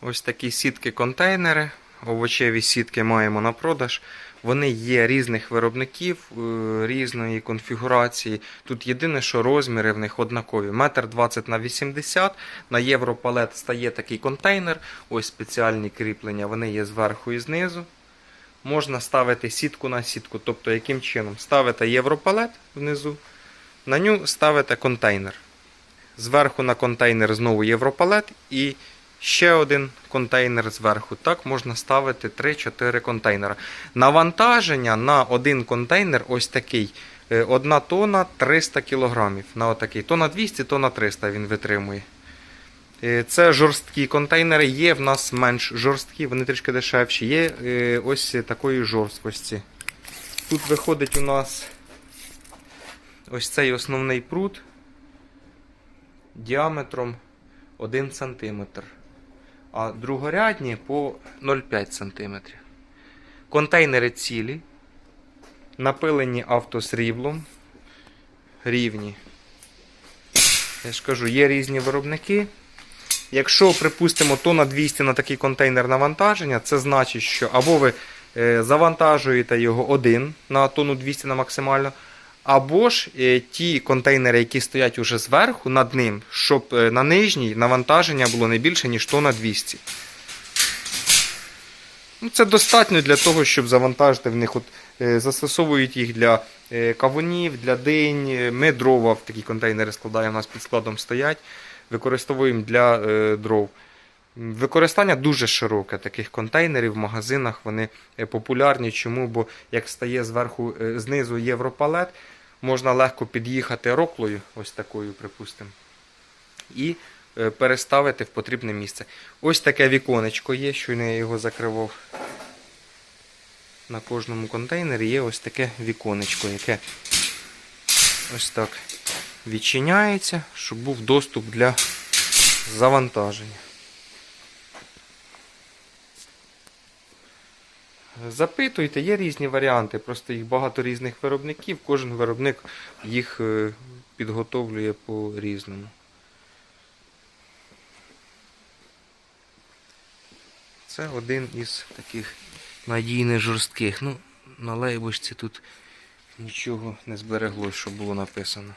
Ось такі сітки-контейнери. Овочеві сітки маємо на продаж. Вони є різних виробників, е, різної конфігурації. Тут єдине, що розміри в них однакові. Метр 20 на 80. На європалет стає такий контейнер. Ось спеціальні кріплення. Вони є зверху і знизу. Можна ставити сітку на сітку. Тобто, яким чином? Ставите європалет внизу, на ню ставите контейнер. Зверху на контейнер знову європалет і ще один контейнер зверху. Так можна ставити 3-4 контейнера. Навантаження на один контейнер ось такий. 1 тонна 300 кг. На отакий. Тонна 200, тонна 300 він витримує. Е, Це жорсткі контейнери, є в нас менш жорсткі, вони трішки дешевші. Є е, ось такої жорсткості. Тут виходить у нас ось цей основний прут діаметром 1 см, а другорядні по 0,5 см. Контейнери цілі, напилені автосріблом, рівні. Я ж кажу, є різні виробники. Якщо, припустимо, тонна 200 на такий контейнер навантаження, це значить, що або ви е, завантажуєте його один на тонну 200 на максимально, або ж е, ті контейнери, які стоять уже зверху над ним, щоб е, на нижній навантаження було не більше, ніж тонна 200. Ну, це достатньо для того, щоб завантажити в них. От, е, застосовують їх для кавунів, для динь. Ми дрова в такі контейнери складаємо, у нас під складом стоять. Використовуємо для дров. Використання дуже широке таких контейнерів в магазинах. Вони популярні. Чому? Бо як стає зверху знизу європалет, можна легко під'їхати роклою, ось такою, припустимо, і е, переставити в потрібне місце. Ось таке віконечко є, щойно я його закривав. На кожному контейнері є ось таке віконечко, яке ось так відчиняється, щоб був доступ для завантаження. Запитуйте, є різні варіанти, просто їх багато різних виробників, кожен виробник їх е, підготовлює по-різному. Це один із таких надійних жорстких. Ну, на лейбочці тут нічого не збереглось, що було написано.